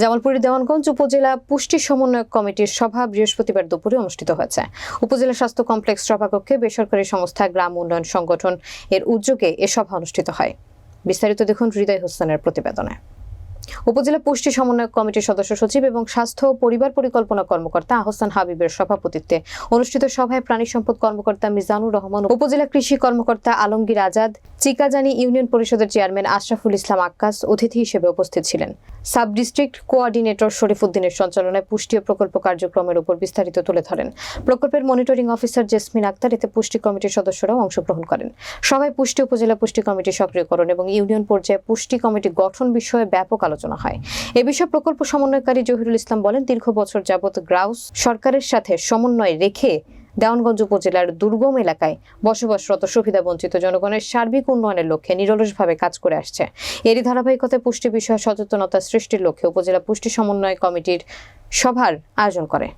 জামালপুরের দেওয়ানগঞ্জ উপজেলা পুষ্টি সমন্বয়ক কমিটির সভা বৃহস্পতিবার দুপুরে অনুষ্ঠিত হয়েছে। উপজেলা স্বাস্থ্য কমপ্লেক্স সভাকক্ষে বেসরকারি সংস্থা গ্রাম উন্নয়ন সংগঠন এর উদ্যোগে এ সভা অনুষ্ঠিত হয়। বিস্তারিত দেখুন হৃদয় হোসেনের প্রতিবেদনে। উপজেলা পুষ্টি সমন্বয়ক কমিটির সদস্য সচিব এবং স্বাস্থ্য ও পরিবার পরিকল্পনা কর্মকর্তা আহসান হাবিবের সভাপতিত্বে অনুষ্ঠিত সভায় প্রাণী সম্পদ কর্মকর্তা মিজানুর রহমান, উপজেলা কৃষি কর্মকর্তা আলমগীর আজাদ চিকাজানি ইউনিয়ন পরিষদের চেয়ারম্যান আশরাফুল ইসলাম আক্কাস অতিথি হিসেবে উপস্থিত ছিলেন। সাব ডিস্ট্রিক্ট কোঅর্ডিনেটর শরীফুদ্দিনের সঞ্চালনায় পুষ্টি ও প্রকল্প কার্যক্রমের উপর বিস্তারিত তুলে ধরেন। প্রকল্পের মনিটরিং অফিসার জেসমিন আক্তার এতে পুষ্টি কমিটির সদস্যরাও অংশগ্রহণ করেন। সভায় পুষ্টি উপজেলা পুষ্টি কমিটি সক্রিয়করণ এবং ইউনিয়ন পর্যায়ে পুষ্টি কমিটি গঠন বিষয়ে ব্যাপক আলোচনা হয়। এ বিষয়ে প্রকল্প সমন্বয়কারী জহিরুল ইসলাম বলেন, দীর্ঘ বছর যাবৎ গ্রাউস সরকারের সাথে সমন্বয় রেখে দেওয়ানগঞ্জ উপজেলার দুর্গম এলাকায় বসবাসরত সুবিধা বঞ্চিত জনগণের সার্বিক উন্নয়নের লক্ষ্যে নিরলসভাবে কাজ করে আসছে। এরই ধারাবাহিকতায় পুষ্টি বিষয়ে সচেতনতা সৃষ্টির লক্ষ্যে উপজেলা পুষ্টি সমন্বয় কমিটির সভার আয়োজন করে।